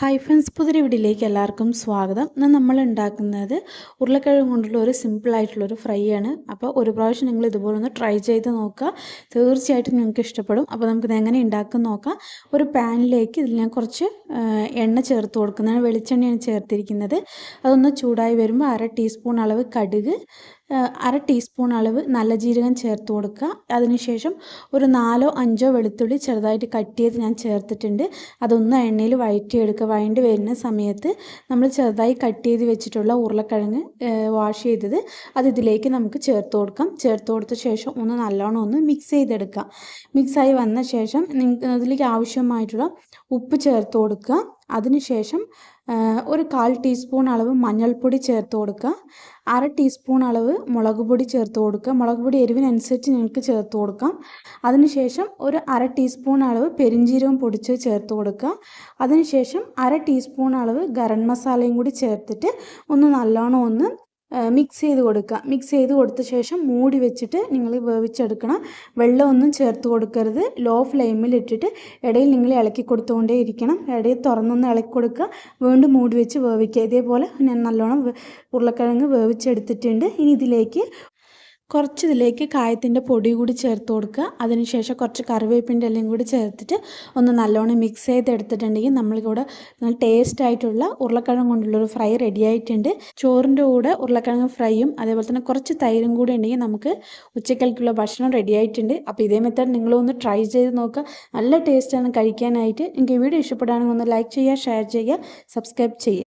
Hi friends പുതിയ വീഡിയോയിലേക്ക് എല്ലാവർക്കും സ്വാഗതം. ഇന്ന് നമ്മൾ ഉണ്ടാക്കുന്നത് ഉരുളക്കിഴങ്ങ് കൊണ്ടുള്ള ഒരു സിമ്പിളായിട്ടുള്ളൊരു ഫ്രൈ ആണ്. അപ്പോൾ ഒരു പ്രാവശ്യം നിങ്ങൾ ഇതുപോലെ ഒന്ന് ട്രൈ ചെയ്ത് നോക്കുക. തീർച്ചയായിട്ടും നിങ്ങൾക്ക് ഇഷ്ടപ്പെടും. അപ്പോൾ നമുക്കിത് എങ്ങനെ ഉണ്ടാക്കും നോക്കാം. ഒരു പാനിലേക്ക് ഇതിൽ ഞാൻ കുറച്ച് എണ്ണ ചേർത്ത് കൊടുക്കുന്നതാണ്. വെളിച്ചെണ്ണയാണ് ചേർത്തിരിക്കുന്നത്. അതൊന്ന് ചൂടായി വരുമ്പോൾ അര ടീസ്പൂൺ അളവ് കടുക് അര ടീസ്പൂൺ അളവ് നല്ല ജീരകം ചേർത്ത് കൊടുക്കുക. അതിനുശേഷം ഒരു നാലോ അഞ്ചോ വെളുത്തുള്ളി ചെറുതായിട്ട് കട്ട് ചെയ്ത് ഞാൻ ചേർത്തിട്ടുണ്ട്. അതൊന്ന് എണ്ണയിൽ വഴറ്റിയെടുക്കുക. വഴണ്ടി വരുന്ന സമയത്ത് നമ്മൾ ചെറുതായി കട്ട് ചെയ്ത് വെച്ചിട്ടുള്ള ഉരുളക്കിഴങ്ങ് വാഷ് ചെയ്തത് അത് ഇതിലേക്ക് നമുക്ക് ചേർത്ത് കൊടുക്കാം. ചേർത്ത് കൊടുത്ത ശേഷം ഒന്ന് നല്ലോണം ഒന്ന് മിക്സ് ചെയ്തെടുക്കാം മിക്സായി വന്ന ശേഷം നിങ്ങൾക്ക് അതിലേക്ക് ആവശ്യമായിട്ടുള്ള ഉപ്പ് ചേർത്ത് കൊടുക്കുക. അതിനുശേഷം ഒരു കാൽ ടീസ്പൂൺ അളവ് മഞ്ഞൾപ്പൊടി ചേർത്ത് കൊടുക്കുക. അര ടീസ്പൂൺ അളവ് മുളക് പൊടി ചേർത്ത് കൊടുക്കുക. മുളക് പൊടി എരിവിനനുസരിച്ച് നിങ്ങൾക്ക് ചേർത്ത് കൊടുക്കാം. അതിനുശേഷം ഒരു അര ടീസ്പൂൺ അളവ് പെരിഞ്ജീരകം പൊടിച്ച് ചേർത്ത് കൊടുക്കുക. അതിനുശേഷം അര ടീസ്പൂൺ അളവ് ഗരം മസാലയും കൂടി ചേർത്തിട്ട് ഒന്ന് നല്ലോണം ഒന്ന് മിക്സ് ചെയ്ത് കൊടുക്കുക. മിക്സ് ചെയ്ത് കൊടുത്ത ശേഷം മൂടി വെച്ചിട്ട് നിങ്ങൾ വേവിച്ചെടുക്കണം. വെള്ളമൊന്നും ചേർത്ത് കൊടുക്കരുത്. ലോ ഫ്ലെയിമിൽ ഇട്ടിട്ട് ഇടയിൽ നിങ്ങൾ ഇളക്കി കൊടുത്തുകൊണ്ടേ ഇരിക്കണം. ഇടയിൽ തുറന്നൊന്ന് ഇളക്കി കൊടുക്കുക. വീണ്ടും മൂടി വെച്ച് വേവിക്കുക. ഇതേപോലെ ഞാൻ നല്ലോണം ഉരുളക്കിഴങ്ങ് വേവിച്ചെടുത്തിട്ടുണ്ട്. ഇനി ഇതിലേക്ക് കുറച്ച് ഇതിലേക്ക് കായത്തിന്റെ പൊടി കൂടി ചേർത്ത് കൊടുക്കുക. അതിനുശേഷം കുറച്ച് കറിവേപ്പിന്റെ എല്ലാം കൂടി ചേർത്തിട്ട് ഒന്ന് നല്ലോണം മിക്സ് ചെയ്തെടുത്തിട്ടുണ്ടെങ്കിൽ നമ്മളിവിടെ ടേസ്റ്റ് ആയിട്ടുള്ള ഉരുളക്കിഴങ്ങ് കൊണ്ടുള്ളൊരു ഫ്രൈ റെഡി ആയിട്ടുണ്ട്. ചോറിന്റെ കൂടെ ഉരുളക്കിഴങ്ങ് ഫ്രൈയും അതേപോലെ തന്നെ കുറച്ച് തൈരും കൂടി ഉണ്ടെങ്കിൽ നമുക്ക് ഉച്ചക്കൽക്കുള്ള ഭക്ഷണം റെഡി ആയിട്ടുണ്ട്. അപ്പോൾ ഇതേ മെത്തേഡ് നിങ്ങളൊന്ന് ട്രൈ ചെയ്ത് നോക്കുക. നല്ല ടേസ്റ്റാണ് കഴിക്കാനായിട്ട്. എനിക്ക് വീഡിയോ ഇഷ്ടപ്പെടുകയാണെങ്കിൽ ഒന്ന് ലൈക്ക് ചെയ്യുക ഷെയർ ചെയ്യുക സബ്സ്ക്രൈബ് ചെയ്യുക.